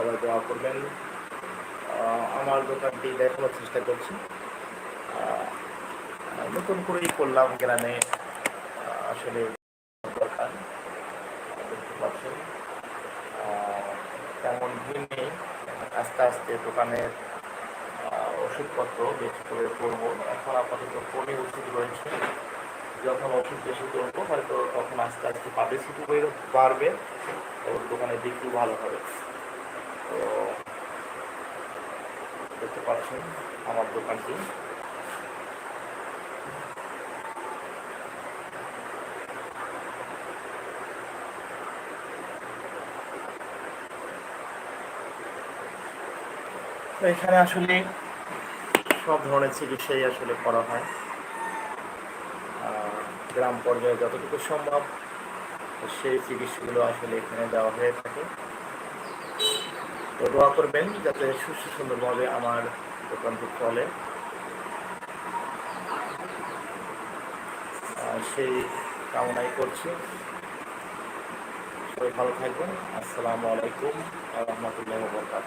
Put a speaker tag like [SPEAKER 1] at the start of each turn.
[SPEAKER 1] সবাই দোয়া করবেন। আমার দোকানটি দেখানোর চেষ্টা করছি। নতুন করেই করলাম গ্রামে আসলে পাচ্ছেন তেমন ভিড় নেই আস্তে আস্তে দোকানের ওষুধপত্র বেশি করে করব এখন আপাতত কমে ওষুধ রয়েছে। যখন ওষুধ বেশি করব হয়তো তখন আস্তে আস্তে পাবলিসিটি বাড়বে ওর দোকানে বিক্রি ভালো হবে। দেখতে পাচ্ছেন আমার দোকানটি। এখানে আসলে সব ধরনের চিকিৎসাই আসলে করা হয়। গ্রাম পর্যায়ে যতটুকু সম্ভব সেই চিকিৎসাগুলো আসলে এখানে দেওয়া হয়ে থাকে। তো দোয়া করবেন যাতে সুস্থ সুন্দরভাবে আমার দোকানটি চলে। সেই কামনাই করছি। সবাই ভালো থাকবেন। আসসালামু আলাইকুম রহমতুল্লাহ বরকাত